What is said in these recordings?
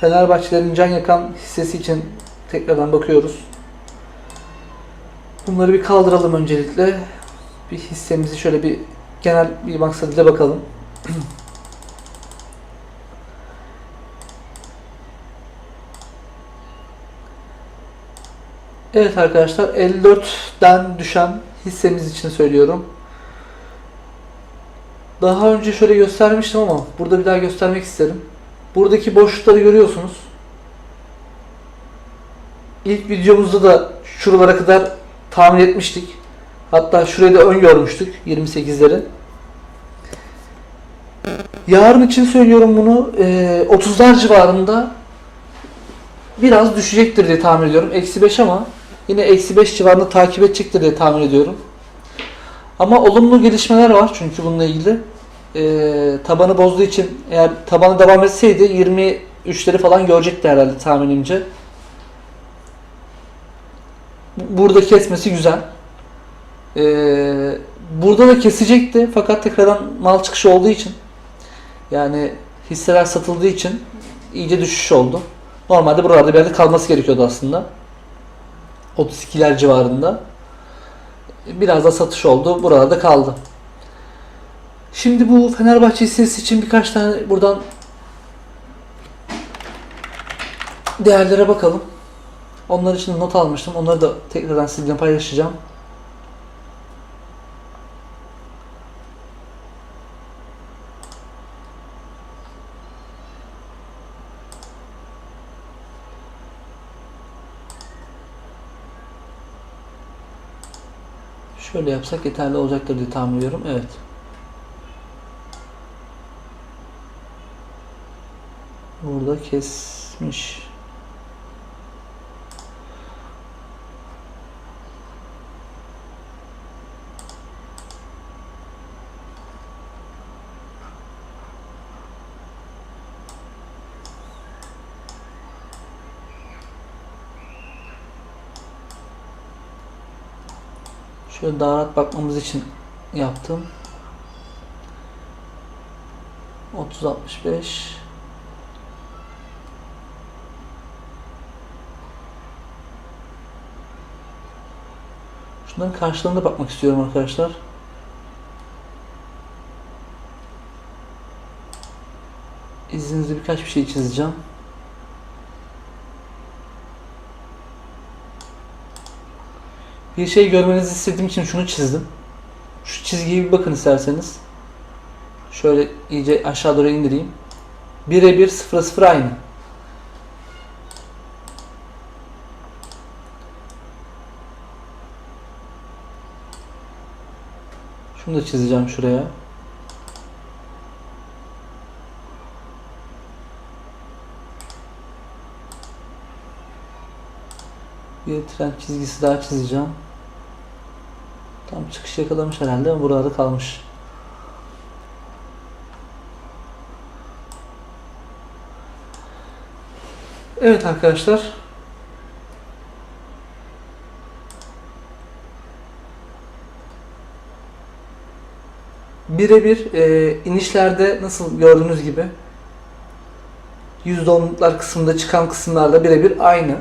Fenerbahçelerin can yakan hissesi için tekrardan bakıyoruz. Bunları bir kaldıralım öncelikle. Bir hissemizi şöyle bir genel bir maksadıyla bakalım. Evet arkadaşlar 54'den düşen hissemiz için söylüyorum. Daha önce şöyle göstermiştim ama burada bir daha göstermek isterim. Buradaki boşlukları görüyorsunuz. İlk videomuzda da şuralara kadar tahmin etmiştik. Hatta şurayı da ön görmüştük 28'leri. Yarın için söylüyorum bunu. eee, 30'lar civarında biraz düşecektir diye tahmin ediyorum. Eksi 5 ama yine eksi 5 civarında takip edecektir diye tahmin ediyorum. Ama olumlu gelişmeler var çünkü bununla ilgili. Eee, tabanı bozduğu için eğer tabanı devam etseydi 23'leri falan görecekti herhalde tahminimce. Burada kesmesi güzel. Ee, burada da kesecekti fakat tekrardan mal çıkışı olduğu için yani hisseler satıldığı için iyice düşüş oldu. Normalde buralarda bir yerde kalması gerekiyordu aslında. 32'ler civarında. Biraz da satış oldu. Buralarda kaldı. Şimdi bu Fenerbahçe hissesi için birkaç tane buradan değerlere bakalım. Onlar için not almıştım. Onları da tekrardan sizinle paylaşacağım. Şöyle yapsak yeterli olacaktır diye tahmin ediyorum. Evet. Burada kesmiş. Şöyle daha rahat bakmamız için yaptım. 30 65 Şunların karşılığına bakmak istiyorum arkadaşlar. İzninizle birkaç bir şey çizeceğim. Bir şey görmenizi istediğim için şunu çizdim. Şu çizgiye bir bakın isterseniz. Şöyle iyice aşağı doğru indireyim. Birebir sıfıra sıfır aynı. Şunu da çizeceğim şuraya. Bir tren çizgisi daha çizeceğim. Tam çıkış yakalamış herhalde ama burada kalmış. Evet arkadaşlar. Birebir e, inişlerde nasıl gördüğünüz gibi %10'luklar kısmında çıkan kısımlarda birebir aynı.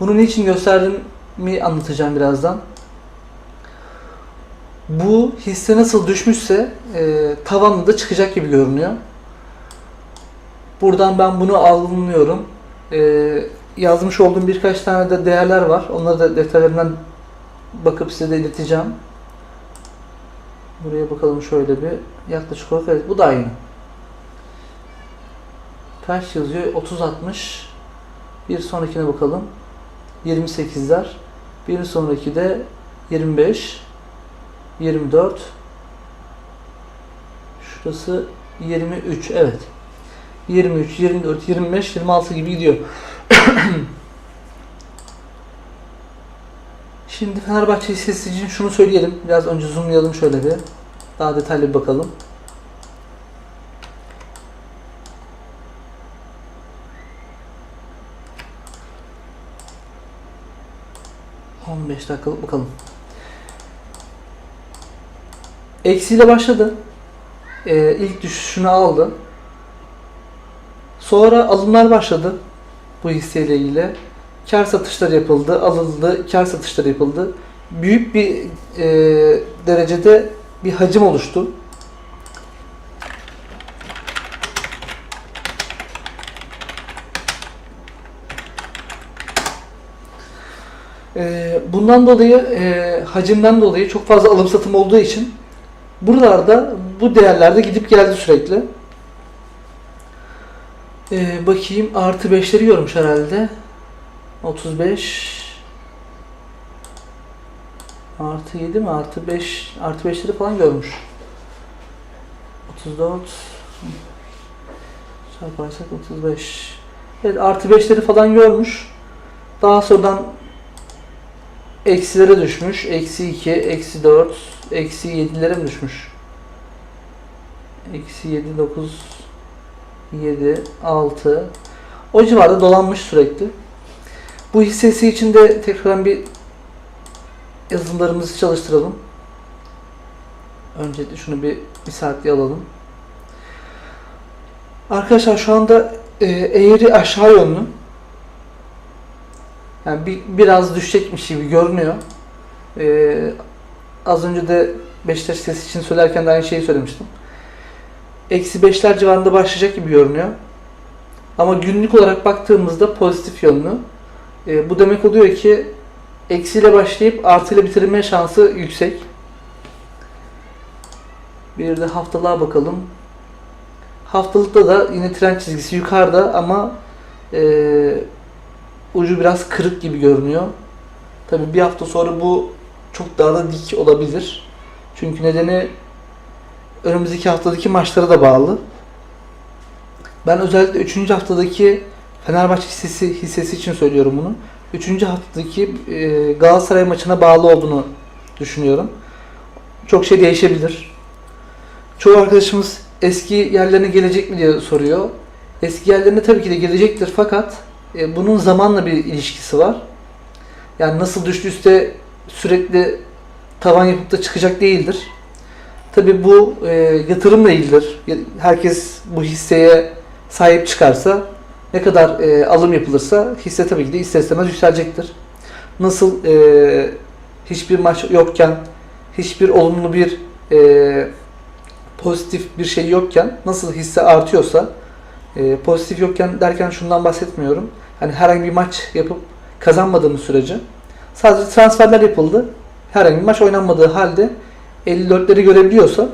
Bunu niçin gösterdiğimi anlatacağım birazdan. Bu hisse nasıl düşmüşse e, tavanlı da çıkacak gibi görünüyor. Buradan ben bunu anlıyorum. E, yazmış olduğum birkaç tane de değerler var. Onları da detaylarından bakıp size de ileteceğim. Buraya bakalım şöyle bir. Yaklaşık olarak evet bu da aynı. Kaç yazıyor? 30-60. Bir sonrakine bakalım. 28'ler. Bir sonraki de 25, 24. Şurası 23. Evet. 23, 24, 25, 26 gibi gidiyor. Şimdi Fenerbahçe hissesi için şunu söyleyelim. Biraz önce zoomlayalım şöyle bir. Daha detaylı bir bakalım. On beş dakikalık bakalım. Eksiyle başladı. e, ilk düşüşünü aldı. Sonra alımlar başladı bu hisseyle ilgili. Kar satışları yapıldı, alındı, kar satışları yapıldı. Büyük bir e, derecede bir hacim oluştu. E, bundan dolayı, e, hacimden dolayı çok fazla alım satım olduğu için buralarda bu değerlerde gidip geldi sürekli. Ee, bakayım artı 5'leri görmüş herhalde. 35 artı 7 mi? Artı 5 artı 5'leri falan görmüş. 34 çarparsak 35 Evet artı 5'leri falan görmüş. Daha sonradan eksilere düşmüş. Eksi 2, eksi 4, eksi 7'lere mi düşmüş? Eksi 7, 9, 7, 6 o civarda dolanmış sürekli. Bu hissesi için de tekrardan bir yazılımlarımızı çalıştıralım. Öncelikle şunu bir, bir saatliğe alalım. Arkadaşlar şu anda e, eğri aşağı yönlü. Yani bir, biraz düşecekmiş gibi görünüyor. E, az önce de Beşiktaş sesi için söylerken de aynı şeyi söylemiştim eksi 5'ler civarında başlayacak gibi görünüyor. Ama günlük olarak baktığımızda pozitif yönlü. E, bu demek oluyor ki eksiyle başlayıp artıyla bitirme şansı yüksek. Bir de haftalığa bakalım. Haftalıkta da yine trend çizgisi yukarıda ama e, ucu biraz kırık gibi görünüyor. Tabi bir hafta sonra bu çok daha da dik olabilir. Çünkü nedeni önümüzdeki haftadaki maçlara da bağlı. Ben özellikle 3. haftadaki Fenerbahçe hissesi, hissesi için söylüyorum bunu. 3. haftadaki e, Galatasaray maçına bağlı olduğunu düşünüyorum. Çok şey değişebilir. Çoğu arkadaşımız eski yerlerine gelecek mi diye soruyor. Eski yerlerine tabii ki de gelecektir fakat e, bunun zamanla bir ilişkisi var. Yani nasıl düştüyse sürekli tavan yapıp da çıkacak değildir. Tabi bu e, yatırımla ilgilidir. Herkes bu hisseye sahip çıkarsa ne kadar e, alım yapılırsa hisse tabii ki de ister istemez yükselecektir. Nasıl e, hiçbir maç yokken, hiçbir olumlu bir e, pozitif bir şey yokken nasıl hisse artıyorsa e, pozitif yokken derken şundan bahsetmiyorum. Hani herhangi bir maç yapıp kazanmadığımız sürece sadece transferler yapıldı. Herhangi bir maç oynanmadığı halde 54'leri görebiliyorsa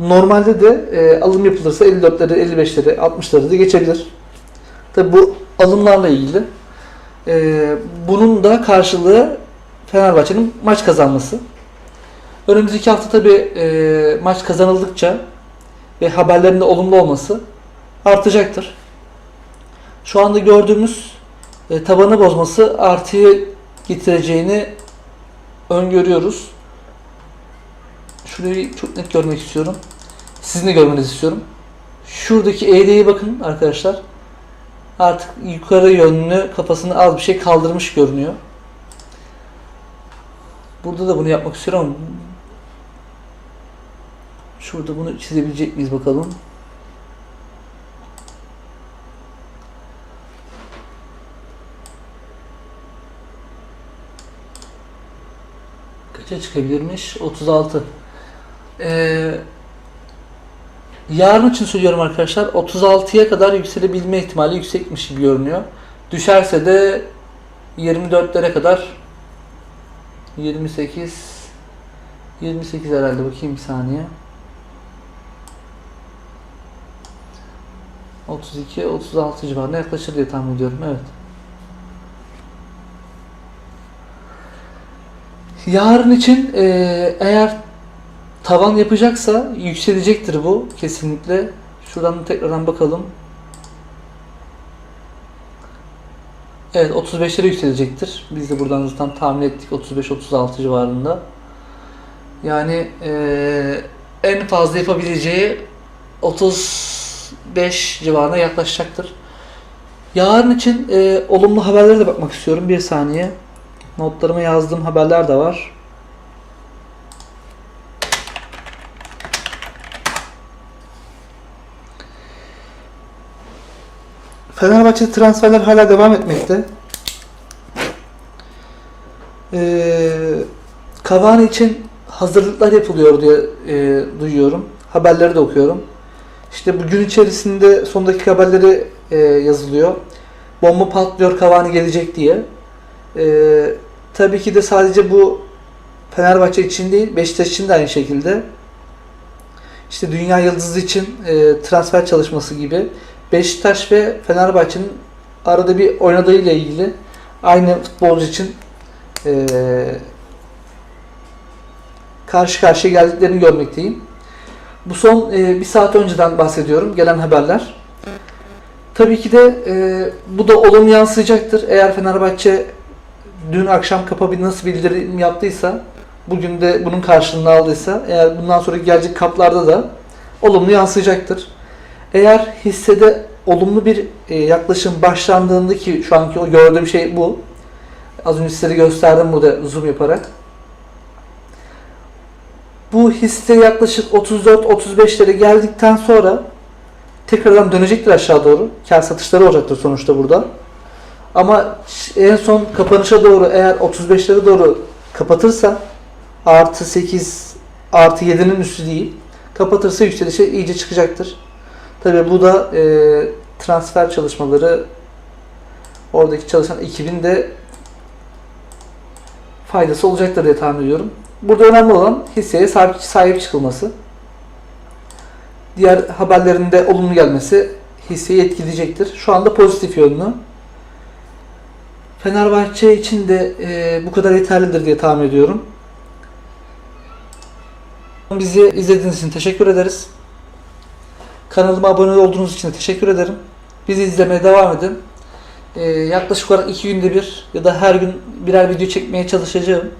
normalde de e, alım yapılırsa 54'leri, 55'leri, 60'ları da geçebilir. Tabi bu alımlarla ilgili. E, bunun da karşılığı Fenerbahçe'nin maç kazanması. Önümüzdeki hafta tabi e, maç kazanıldıkça ve haberlerin de olumlu olması artacaktır. Şu anda gördüğümüz e, tabanı bozması artıyı getireceğini öngörüyoruz. Şurayı çok net görmek istiyorum. Sizin de görmenizi istiyorum. Şuradaki eğriye bakın arkadaşlar. Artık yukarı yönlü kafasını az bir şey kaldırmış görünüyor. Burada da bunu yapmak istiyorum ama şurada bunu çizebilecek miyiz bakalım. Kaça çıkabilirmiş? 36. Ee, yarın için söylüyorum arkadaşlar 36'ya kadar yükselebilme ihtimali yüksekmiş gibi görünüyor. Düşerse de 24'lere kadar 28 28 herhalde bakayım bir saniye. 32 36 civarına yaklaşır diye tahmin ediyorum. Evet. Yarın için eğer tavan yapacaksa yükselecektir bu kesinlikle. Şuradan tekrardan bakalım. Evet 35'lere yükselecektir. Biz de buradan zaten tahmin ettik 35-36 civarında. Yani eee, en fazla yapabileceği 35 civarına yaklaşacaktır. Yarın için eee, olumlu haberlere de bakmak istiyorum. Bir saniye. Notlarıma yazdığım haberler de var. Fenerbahçe'de transferler hala devam etmekte. Ee, Cavani için hazırlıklar yapılıyor diye e, duyuyorum. Haberleri de okuyorum. İşte bu gün içerisinde son dakika haberleri e, yazılıyor. Bomba patlıyor Cavani gelecek diye. Ee, tabii ki de sadece bu Fenerbahçe için değil, Beşiktaş için de aynı şekilde. İşte Dünya Yıldızı için e, transfer çalışması gibi Beşiktaş ve Fenerbahçe'nin arada bir oynadığıyla ilgili aynı futbolcu için e, karşı karşıya geldiklerini görmekteyim. Bu son e, bir saat önceden bahsediyorum gelen haberler. Tabii ki de e, bu da olumlu yansıyacaktır. Eğer Fenerbahçe dün akşam kapa bir nasıl bildirim yaptıysa bugün de bunun karşılığını aldıysa eğer bundan sonra gelecek kaplarda da olumlu yansıyacaktır. Eğer hissede olumlu bir e, yaklaşım başlandığında ki şu anki o gördüğüm şey bu. Az önce size gösterdim burada zoom yaparak. Bu hisse yaklaşık 34-35'lere geldikten sonra tekrardan dönecektir aşağı doğru. Kar satışları olacaktır sonuçta burada. Ama en son kapanışa doğru eğer 35'lere doğru kapatırsa artı 8 artı 7'nin üstü değil. Kapatırsa yükselişe iyice çıkacaktır. Tabii bu da e, transfer çalışmaları oradaki çalışan ekibin de faydası olacaktır diye tahmin ediyorum. Burada önemli olan hisseye sahip, sahip çıkılması. Diğer haberlerinde olumlu gelmesi hisseyi etkileyecektir. Şu anda pozitif yönlü. Fenerbahçe için de e, bu kadar yeterlidir diye tahmin ediyorum. Bizi izlediğiniz için teşekkür ederiz. Kanalıma abone olduğunuz için teşekkür ederim. Bizi izlemeye devam edin. Ee, yaklaşık olarak iki günde bir ya da her gün birer video çekmeye çalışacağım.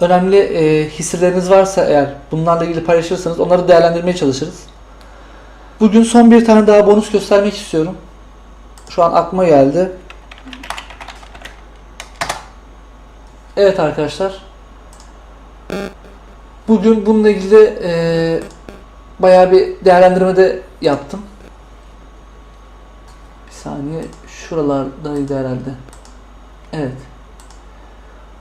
Önemli e, hisseleriniz varsa eğer bunlarla ilgili paylaşırsanız onları değerlendirmeye çalışırız. Bugün son bir tane daha bonus göstermek istiyorum. Şu an aklıma geldi. Evet arkadaşlar. Bugün bununla ilgili e, bayağı bir değerlendirme de yaptım. Bir saniye şuralardaydı herhalde. Evet.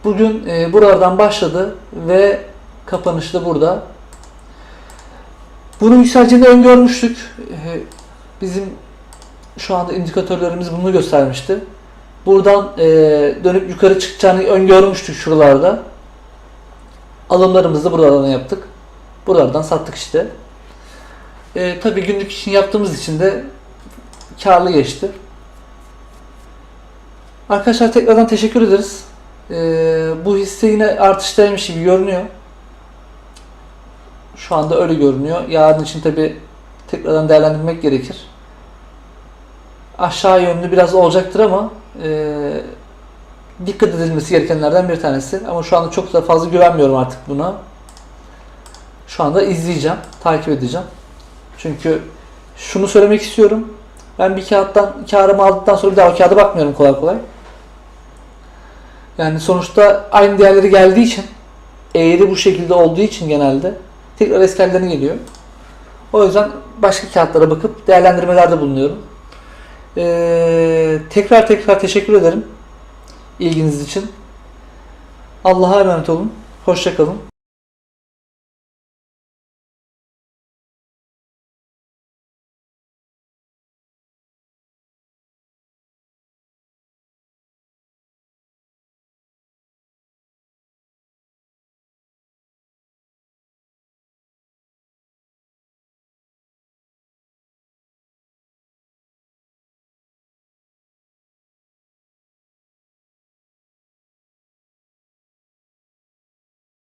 Bugün e, buralardan başladı ve kapanışı da burada. Bunun yükseleceğini öngörmüştük. E, bizim şu anda indikatörlerimiz bunu göstermişti. Buradan e, dönüp yukarı çıkacağını öngörmüştük şuralarda. Alımlarımızı da buralardan yaptık. Buralardan sattık işte. E, tabii günlük için yaptığımız için de karlı geçti. Arkadaşlar tekrardan teşekkür ederiz. E, bu hisse yine artıştaymış gibi görünüyor. Şu anda öyle görünüyor. Yarın için tabii tekrardan değerlendirmek gerekir. Aşağı yönlü biraz olacaktır ama e, dikkat edilmesi gerekenlerden bir tanesi. Ama şu anda çok da fazla güvenmiyorum artık buna. Şu anda izleyeceğim, takip edeceğim. Çünkü şunu söylemek istiyorum. Ben bir kağıttan karımı aldıktan sonra bir daha o kağıda bakmıyorum kolay kolay. Yani sonuçta aynı değerleri geldiği için eğri bu şekilde olduğu için genelde tekrar eski hallerine geliyor. O yüzden başka kağıtlara bakıp değerlendirmelerde bulunuyorum. Ee, tekrar tekrar teşekkür ederim ilginiz için. Allah'a emanet olun. Hoşçakalın.